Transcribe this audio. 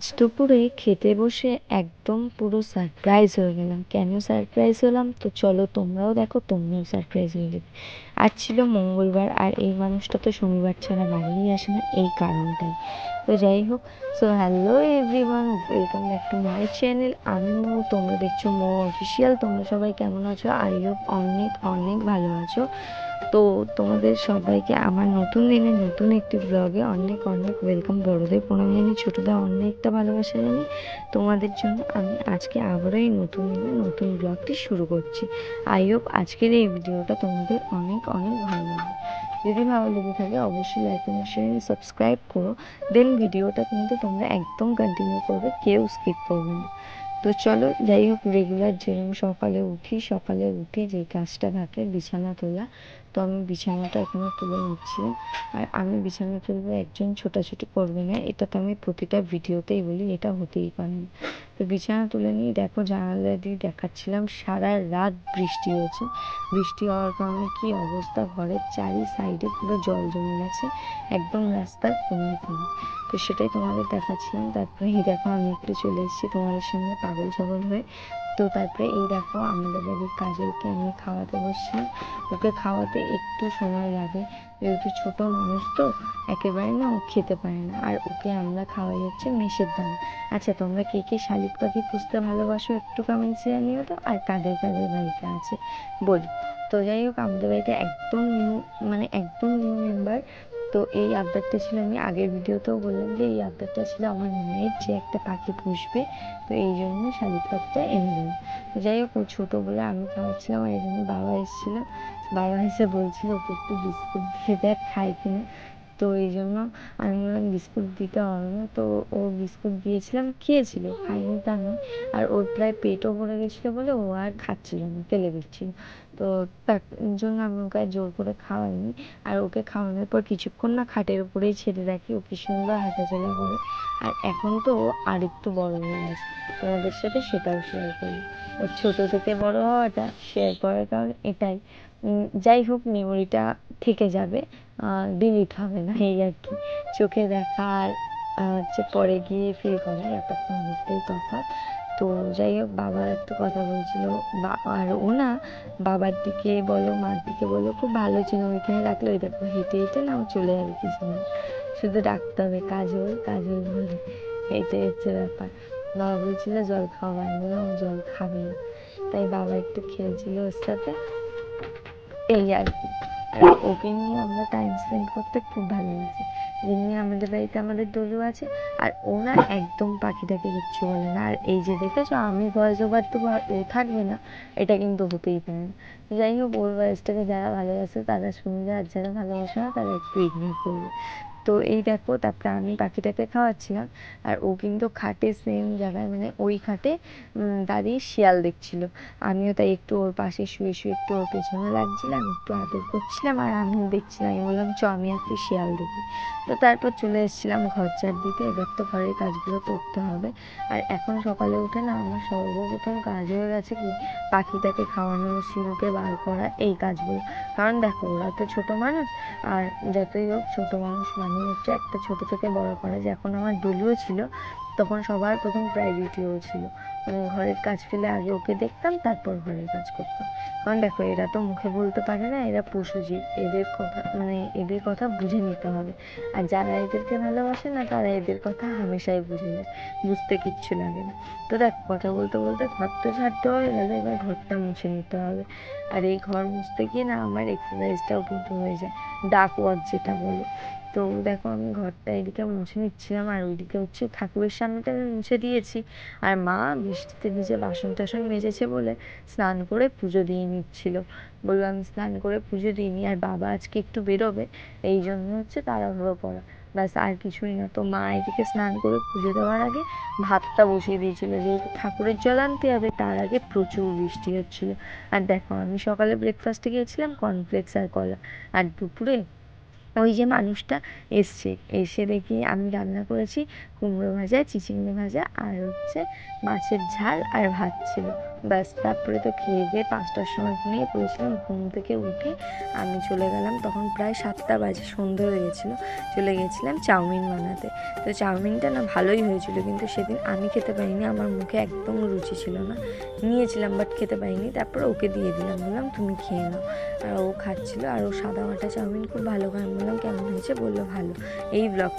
আজ দুপুরে খেতে বসে একদম পুরো সারপ্রাইজ হয়ে গেলাম। কেন সারপ্রাইজ হলাম? তো চলো তোমরাও দেখো তোমরাও সারপ্রাইজ হয়ে যাবে। আজ ছিল মঙ্গলবার, আর এই মানুষটা তো শনিবার ছাড়া বাড়িই আসে না, এই কারণটাই। তো যাই হোক so hello everyone welcome back to my channel আমি মো তোমরা দেখছ মো অফিসিয়াল তোমরা সবাই কেমন আছো? আই হোপ অনেক অনেক ভালো আছো। তো তোমাদের সবাইকে আমার নতুন দিনে নতুন একটি ব্লগে অনেক অনেক ওয়েলকাম বড়দের প্রণাম জানি ছোটদের অনেকটা ভালোবাসা জানি তোমাদের জন্য আমি আজকে আবারও এই নতুন দিনে নতুন ব্লগটি শুরু করছি। আই হোপ আজকের এই ভিডিওটা তোমাদের অনেক অনেক ভালো লাগবে। যদি ভালো লেগে থাকে অবশ্যই লাইক এবং শেয়ার সাবস্ক্রাইব করো। দেন ভিডিওটা কিন্তু তোমরা একদম কন্টিনিউ করবে, কেউ স্কিপ করবে না। তো চলো, যাই হোক রেগুলার যেরকম সকালে উঠি, সকালে উঠে যে কাজটা থাকে, বিছানা তোলা, তো আমি বিছানাটা এখনও তুলে নিচ্ছি আর আমি বিছানা তুলবো একজন ছোটাছুটি করবে না এটা তো আমি প্রতিটা ভিডিওতেই বলি, এটা হতেই পারে না। তো বিছানা তুলে নিয়ে দেখো জানালা দিয়ে দেখাচ্ছিলাম, সারা রাত বৃষ্টি হয়েছে। বৃষ্টি হওয়ার কারণে কি অবস্থা? ঘরের চারি সাইডে পুরো জল জমে গেছে, একদম রাস্তার কোণে কোণে। তো সেটাই তোমাদের দেখাচ্ছিলাম। তারপরে দেখো আমি একটু চলে এসেছি তোমাদের সামনে পাগল ছাগল হয়ে। তো তারপরে এই দেখো আমাদের বাড়ির কাজলকে আমি খাওয়াতে বসছিলাম ওকে খাওয়াতে একটু সময় লাগে। যেহেতু ছোট মানুষ তো, একেবারে না ও খেতে পারে না। আর ওকে আমরা খাওয়াই হচ্ছে মেষের দানা। আচ্ছা তোমরা কে কে শালিক পাখি পুষতে ভালোবাসো একটু কমেন্টসে জানিও তো, আর কাদের কাদের বাড়িতে আছে বলি। তো যাই হোক, আমাদের বাড়িতে একদম নিউ মানে একদম নিউ মেম্বার তো এই আবদারটা ছিল আমি আগের ভিডিওতেও বললাম যে এই আবদারটা ছিল আমার মেয়ের যে একটা পাখি পুষবে। তো এই জন্য শালিক পাখিটা এনে তো যাই হোক ছোটো বলে আমি খাওয়াচ্ছিলাম আর এই জন্য বাবা এসেছিল। বাবা এসে বলছিল, ওকে একটু বিস্কুট দিয়ে দেখ খাই কিনা। তো এই জন্য আমি বললাম, বিস্কুট দিতে হবে না। তো ও বিস্কুট দিয়েছিলাম, খেয়েছিল, খাইনি তা নয়। আর ওর প্রায় পেটও ভরে গেছিল বলে ও আর খাচ্ছিল না, ফেলে দিচ্ছিল। তো তার জন্য আমি ওকে আর জোর করে খাওয়াইনি। আর ওকে খাওয়ানোর পর কিছুক্ষণ না খাটের উপরেই ছেড়ে রাখি ও কি সুন্দর হাঁটাচলা করে। আর এখন তো ও আরেকটু বড় হয়ে গেছে। তোমাদের সাথে সেটাও শেয়ার করি ওর ছোটো থেকে বড় হওয়াটা শেয়ার করার কারণ এটাই। যাই হোক মেমোরিটা থেকে যাবে। ডিলিট হবে না এই আর কি। চোখে দেখা আর হচ্ছে পরে গিয়ে ফিল করা ব্যাপারটা অনেকটাই তফাৎ। তো যাই হোক, বাবা একটু কথা বলছিল। আর ও না বাবার দিকে বলো, মার দিকে বলো, খুব ভালো ছিল। ওইখানে রাখলে ওই দেখো, হেঁটে হেঁটে না, ও চলে যাবে পিছনে শুধু ডাকতে হবে, কাজল কাজল বলে। এইটাই হচ্ছে ব্যাপার। বাবা বলছিল, জল খাওয়া আমি বললাম জল খাবে না। তাই বাবা একটু খেলছিল ওর সাথে। এই আর কি। আর ওকে নিয়ে আমরা টাইম স্পেন্ড করতে খুব ভালোবাসি। যে যেমনি আমাদের বাড়িতে আমাদের দোলু আছে আর ও না একদম পাখিটাকে কিচ্ছু বলে না। আর এই যে দেখেছ আমি ভয়েস ওভার তো ও থাকবে না এটা কিন্তু হতেই পারে। না যাই হোক ওর ভয়েসটাকে যারা ভালোবাসে তারা শুনবে। আর যারা ভালোবাসে না তারা একটু ইগনোর করবে। তো এই দেখো, তারপরে আমি পাখিটাকে খাওয়াচ্ছিলাম। আর ও কিন্তু খাটে সেম জায়গায় মানে ওই খাটে দাঁড়িয়ে শিয়াল দেখছিল। আমিও তাই একটু ওর পাশে শুয়ে শুয়ে একটু ওর পেছনে লাগছিলাম, একটু আদর করছিলাম, আর আমি দেখছিলাম, আমি বললাম, চ, আমি একটু শিয়াল দেখি তো তারপর চলে এসেছিলাম ঘর চার দিকে এবার তো ঘরের কাজগুলো করতে হবে। আর এখন সকালে উঠে না আমার সর্বপ্রথম কাজ হয়ে গেছে কি, পাখিটাকে খাওয়ানো শিমুকে বার করা, এই কাজগুলো। কারণ দেখো, ওরা তো ছোটো মানুষ, আর যতই হোক ছোটো মানুষ মানে হচ্ছে একটা ছোটো থেকে বড় করা যখন আমার ডুলুও ছিল, তখন সবার প্রথম প্রায়োরিটি ও ছিল। মানে ঘরের কাজ ফেলে আগে ওকে দেখতাম, তারপর ঘরের কাজ করতাম। কারণ দেখো, এরা তো মুখে বলতে পারে না, এরা পশু জীব, এদের কথা মানে এদের কথা বুঝে নিতে হবে। আর যারা এদেরকে ভালোবাসে না, তারা এদের কথা হামেশাই বুঝে নেয়, বুঝতে কিচ্ছু লাগে না। তো দেখ, কথা বলতে বলতে ঘর তো ছাড়তে হবে, তাহলে এবার ঘরটা মুছে নিতে হবে। আর এই ঘর মুছতে গিয়ে না, আমার এক্সারসাইজটাও কিন্তু হয়ে যায় ডাক ওয়ার্ক যেটা বলে। তো দেখো আমি ঘরটা এদিকে মুছে নিচ্ছিলাম, আর ওইদিকে হচ্ছে ঠাকুরের সামনেটা আমি মুছে দিয়েছি। আর মা বৃষ্টিতে ভিজে বাসন টাসন মেজেছে বলে স্নান করে পুজো দিয়ে নিচ্ছিল। বললাম, স্নান করে পুজো দিয়ে দিইনি, আর বাবা আজকে একটু বেরোবে, এই জন্য হচ্ছে তাড়াহুড়ো করা। ব্যাস, আর কিছুই না। তো মা এদিকে স্নান করে পুজো দেওয়ার আগে ভাতটা বসিয়ে দিয়েছিল। যেহেতু ঠাকুরের জল আনতে হবে, তার আগে প্রচুর বৃষ্টি হচ্ছিল। আর দেখো, আমি সকালে ব্রেকফাস্টে গিয়েছিলাম কর্নফ্লেক্স আর কলা। আর দুপুরে ওই যে মানুষটা এসছে। এসে দেখি আমি রান্না করেছি, কুমড়ো ভাজা, চিচিঙ্গা ভাজা, আর হচ্ছে মাছের ঝাল আর ভাত ছিল। ব্যাস, তারপরে তো খেয়ে দিয়ে পাঁচটার সময় ঘুমিয়ে পড়েছিলাম। ঘুম থেকে উঠে আমি চলে গেলাম। তখন প্রায় সাতটা বাজে, সন্ধে হয়ে গেছিল। চলে গেছিলাম চাউমিন বানাতে। তো চাউমিনটা না ভালোই হয়েছিল, কিন্তু সেদিন আমি খেতে পারিনি। আমার মুখে একদম রুচি ছিল না। নিয়েছিলাম বাট খেতে পারিনি। তারপর ওকে দিয়ে দিলাম। বললাম, তুমি খেয়ে নাও। আর ও খাচ্ছিল। আর ও সাদা মাটা চাউমিন খুব ভালো খায়। বললাম, কেমন হয়েছে? বলল, ভালো। এই ব্লগটা